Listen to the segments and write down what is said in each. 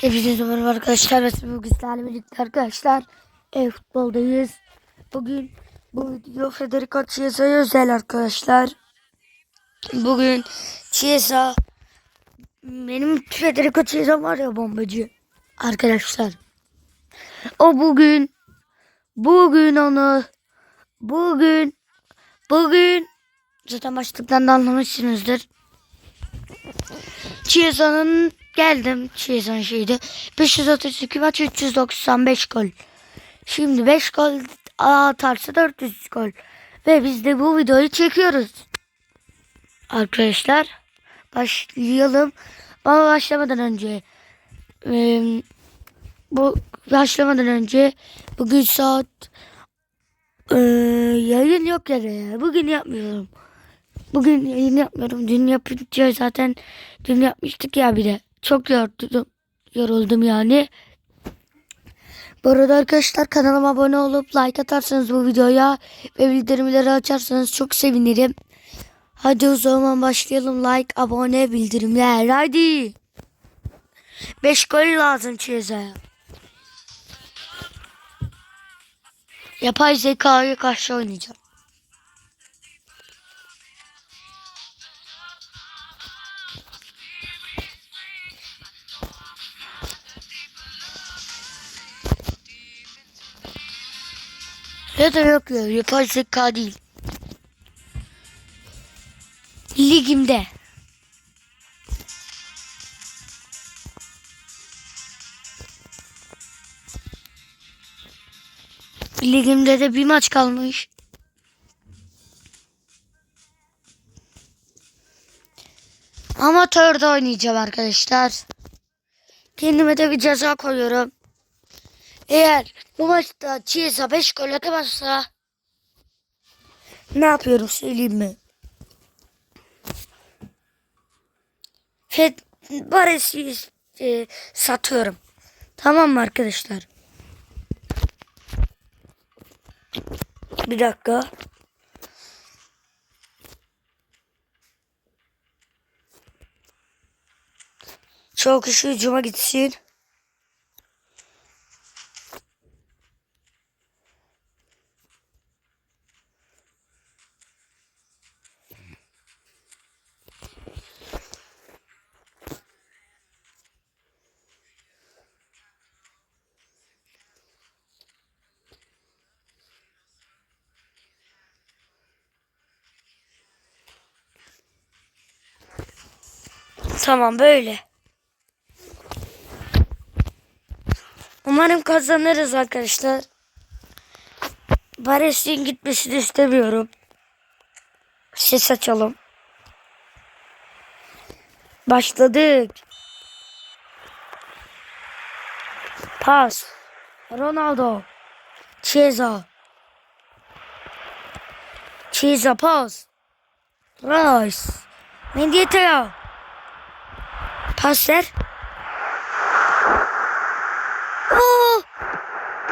Hepinize merhaba arkadaşlar. Ve bugün sizlerle birlikte arkadaşlar e, futboldayız. Bugün bu video Federico Chiesa'ya özel arkadaşlar. Bugün Chiesa benim Federico Chiesa var ya bombacı arkadaşlar. O bugün bugün onu bugün bugün zaten başlıktan da anlamışsınızdır. Chiesa'nın geldim Chiesa'nın şeydi. 532 maç 395 gol. Şimdi 5 gol atarsa 400 gol. Ve biz de bu videoyu çekiyoruz. Arkadaşlar başlayalım. Ama başlamadan önce bu başlamadan önce bugün saat yayın yok ya ya. Bugün yapmıyorum. Bugün yayın yapmıyorum. Dün yapınca zaten dün yapmıştık ya bir de. Çok yoruldum. Yoruldum yani. Bu arada arkadaşlar kanalıma abone olup like atarsanız bu videoya ve bildirimleri açarsanız çok sevinirim. Hadi o zaman başlayalım. Like, abone, bildirimler. Hadi. 5 gol lazım Chiesa'ya. Yapay zekaya karşı oynayacağım. Da yok ya yapay zeka değil. Ligimde. Ligimde de bir maç kalmış. Amatörde oynayacağım arkadaşlar. Kendime de bir ceza koyuyorum. Eğer bu maçta Chiesa 5 gol atamazsa ne yapıyorum söyleyeyim mi? Fed Bares'i e, satıyorum. Tamam mı arkadaşlar? Bir dakika. Çok hücuma gitsin. Tamam böyle. Umarım kazanırız arkadaşlar. Bares'in gitmesini istemiyorum. Ses açalım. Başladık. Pas. Ronaldo. Chiesa. Chiesa pas. Rice. Mendieta. Pas ver. Oo!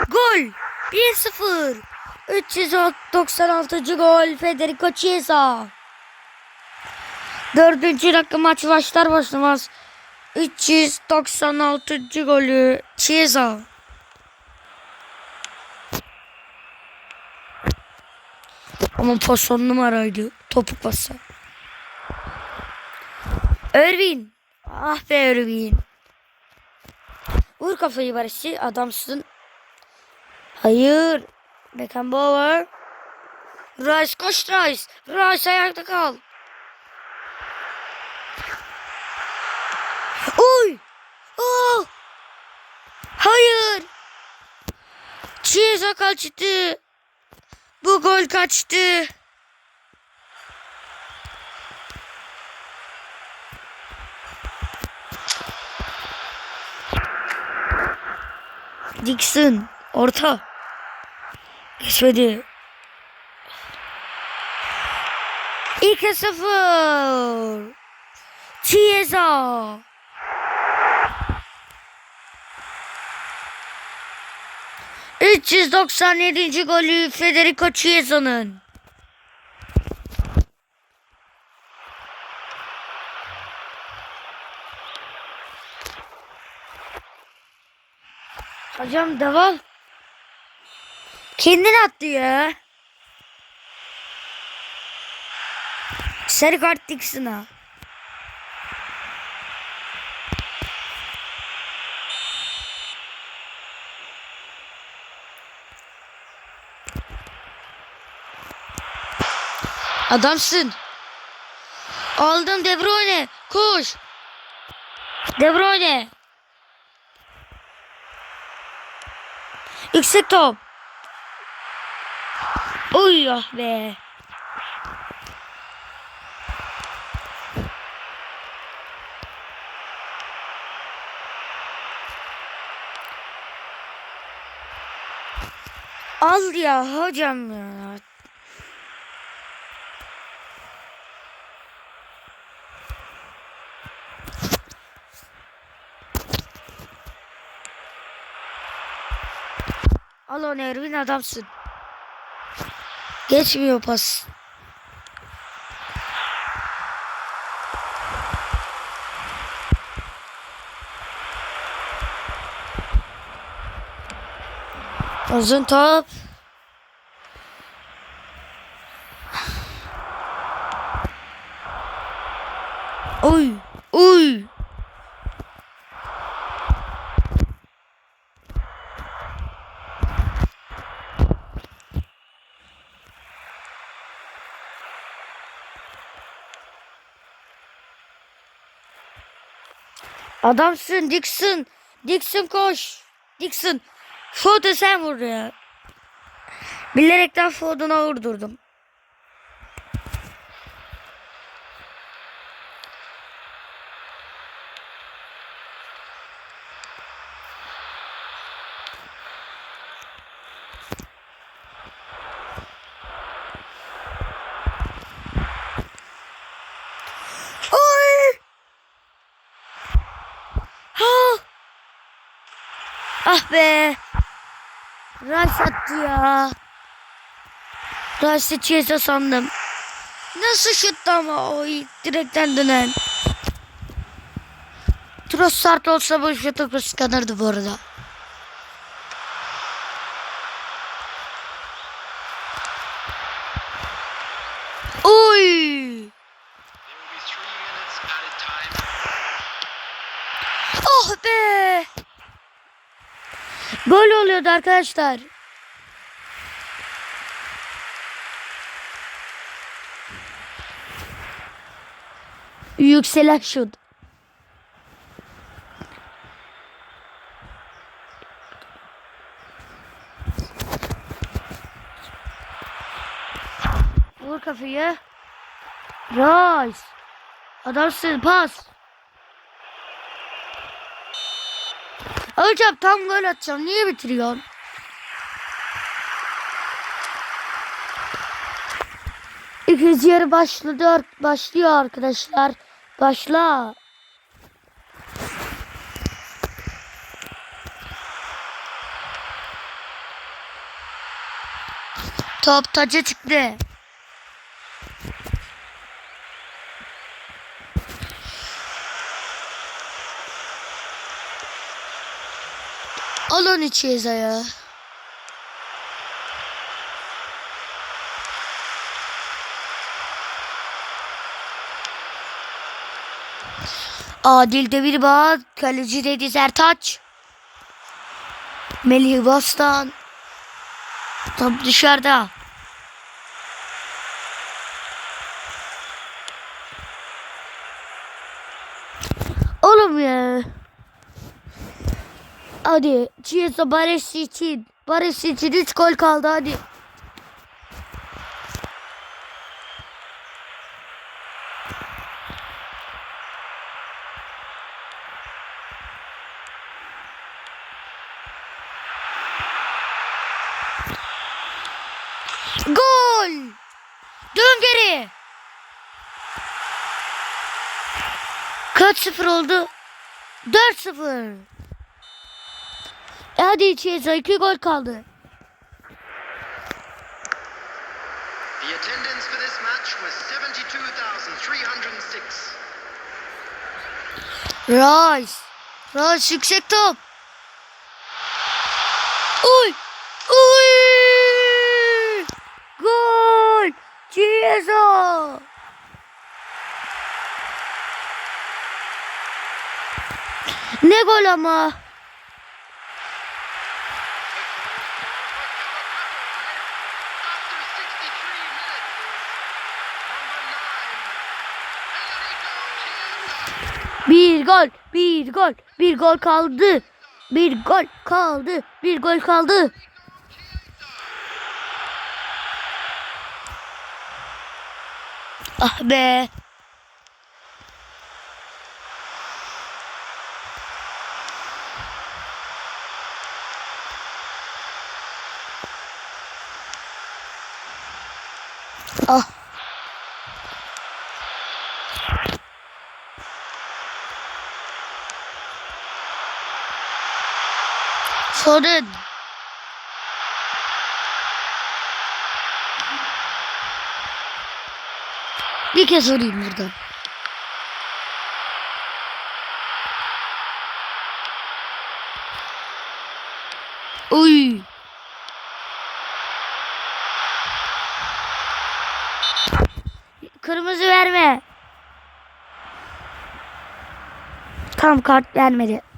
Gol. 1-0. 396. gol Federico Chiesa. Dördüncü dakika maç başlar başlamaz. 396. golü Chiesa. Ama pas on numaraydı. Topuk pası. Irvin. Ah be Irvin. Vur kafayı Barış'ı adamsın. Hayır. Beckenbauer. Rice koş Rice. Rice ayakta kal. Uy. Oh. Hayır. Chiesa kaçtı. Bu gol kaçtı. Dixon orta. Geçmedi. 2-0. Chiesa. ...397. golü Federico Chiesa'nın. Hocam devam. Kendini attı ya. Sarı kart Dixon'a. Adamsın. Aldım De Bruyne. Koş. De Bruyne. Yüksek top. Uy ah be. Al ya hocam ya. Al onu Ervin adamsın. Geçmiyor pas. Uzun top. Uy, uy. Adamsın Dixon. Dixon koş. Dixon. Foden sen vur ya. Bilerekten Foden'a vurdurdum. Oy! Ha! Ah be. Rice attı ya. Rice'ı Chiesa sandım. Nasıl şuttu ama o direkten dönen. Trossard olsa bu şutu kıskanırdı bu arada. Oy! There will be three minutes added time. Oh be! Gol oluyordu arkadaşlar. Yükselen şut. Vur kafayı. Rice. Adamsın pas. Hocam tam gol atacağım. Niye bitiriyorsun? İkinci yarı başladı. Başlıyor arkadaşlar. Başla. Top taca çıktı. Al onu Chiesa'ya. Adil Demir Bağ, kaleci Deniz Ertaç. Melih Bostan. Top dışarıda. Oğlum ya. Hadi Chiesa Barış için. Barış için 3 gol kaldı hadi. Gol! Dön geri. Kaç sıfır oldu? 4-0. E hadi Chiesa 2 gol kaldı. The attendance for this match was 72,306. Rice. Rice yüksek top. Uy! Uy! Gol! Chiesa! Ne gol ama? Bir gol, bir gol, bir gol kaldı. Bir gol kaldı, bir gol kaldı. Ah be. Sorun. Bir kez sorayım buradan. Uy. Kırmızı verme. Tam kart vermedi.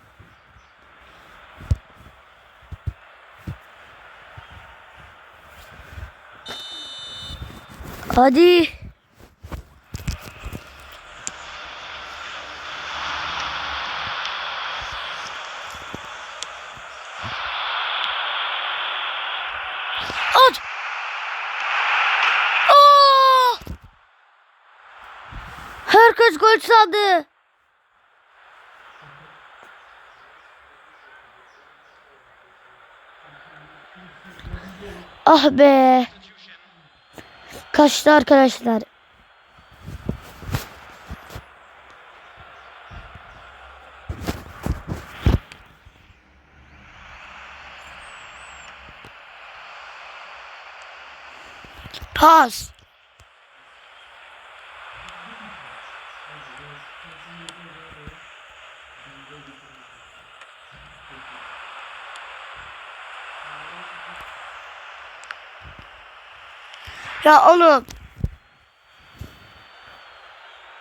Hadi. At. Aa! Herkes gol sandı. Ah be. Kaçtı arkadaşlar. Pas. Ya oğlum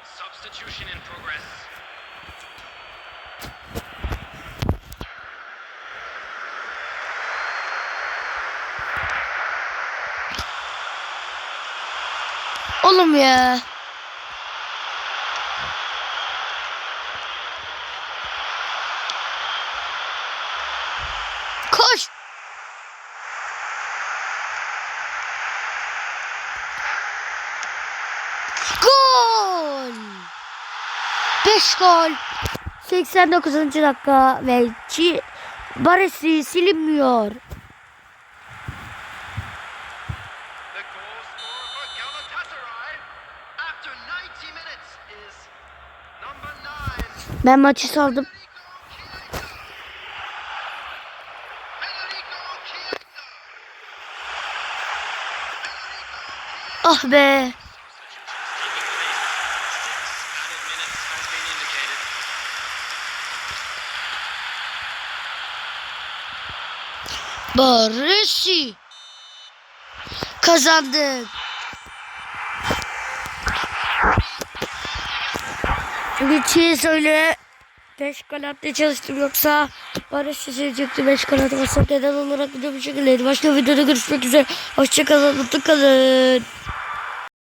Substitution in progress. Oğlum ya. Koş. Gol. 5 gol. 89. dakika ve Çi Baresi silinmiyor. The goal scorer for Galatasaray after 90 minutes is number nine, Ben maçı saldım. Ah be. Baresi. Kazandık. Bugün Chiesa öyle 5 gol attı çalıştım yoksa Baresi seçecekti 5 gol atmasam neden olarak video bir şekildeydi. Başka videoda görüşmek üzere. Hoşçakalın, mutlu kalın.